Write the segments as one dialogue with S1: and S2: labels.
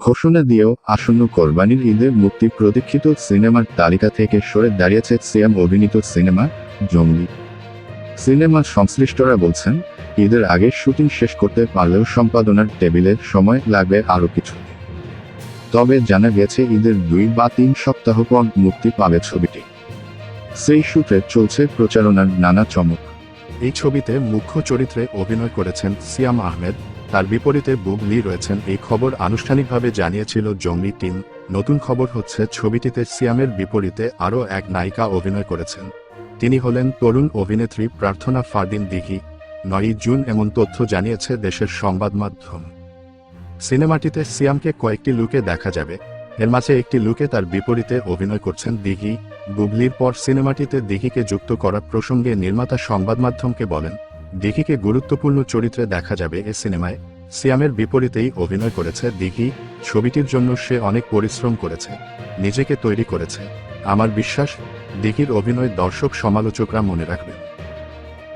S1: ঘোষণা দিয়েও আসন্ন কোরবানির ঈদে মুক্তি প্রতীক্ষিত সিনেমার তালিকা থেকে সরে দাঁড়িয়েছে সিয়াম অভিনীত সিনেমা জঙ্গলি সিনেমা সংশ্লিষ্টরা বলছেন, ঈদের আগে শুটিং শেষ করতে পারলেও সম্পাদনার টেবিলে সময় লাগবে আরও কিছু। তবে জানা গেছে ঈদের দুই বা তিন সপ্তাহ পর মুক্তি পাবে ছবিটি। সেই সূত্রে চলছে প্রচারণার নানা চমক।
S2: এই ছবিতে মুখ্য চরিত্রে অভিনয় করেছেন সিয়াম আহমেদ তার বিপরীতে বুবলি রয়েছেন। এই খবর আনুষ্ঠানিকভাবে জানিয়েছিল জঙ্গলি টিম। নতুন খবর হচ্ছে, ছবিটিতে সিয়ামের বিপরীতে আরও এক নায়িকা অভিনয় করেছেন। তিনি হলেন তরুণ অভিনেত্রী প্রার্থনা ফারদিন দিঘি। নয়ই জুন এমন তথ্য জানিয়েছে দেশের সংবাদ মাধ্যম। সিনেমাটিতে সিয়ামকে কয়েকটি লুকে দেখা যাবে। এর মাঝে একটি লুকে তার বিপরীতে অভিনয় করছেন দিঘি। বুবলির পর সিনেমাটিতে দিঘিকে যুক্ত করার প্রসঙ্গে নির্মাতা সংবাদ মাধ্যমকে বলেন দিঘিকে গুরুত্বপূর্ণ চরিত্রে দেখা যাবে এ সিনেমায়। সিয়ামের বিপরীতেই অভিনয় করেছে দিঘি, ছবিটির জন্য সে অনেক পরিশ্রম করেছে, নিজেকে তৈরি করেছে। আমার বিশ্বাস, দিঘির অভিনয় দর্শক সমালোচকরা মনে রাখবে।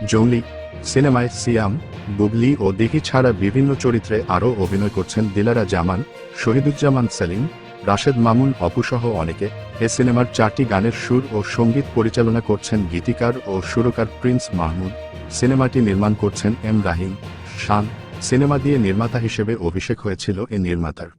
S2: জঙ্গলি সিনেমায় সিয়াম, বুবলি ও দিঘি ছাড়া বিভিন্ন চরিত্রে আরও অভিনয় করছেন দিলারা জামান, শহীদুজ্জামান সেলিম রাশেদ মামুন অপুসহ অনেকে এ সিনেমার চারটি গানের সুর ও সংগীত পরিচালনা করছেন গীতিকার ও সুরকার প্রিন্স মাহমুদ। সিনেমাটি নির্মাণ করছেন এম রাহিম শান। সিনেমা দিয়ে নির্মাতা হিসেবে অভিষেক হয়েছিল এ নির্মাতার।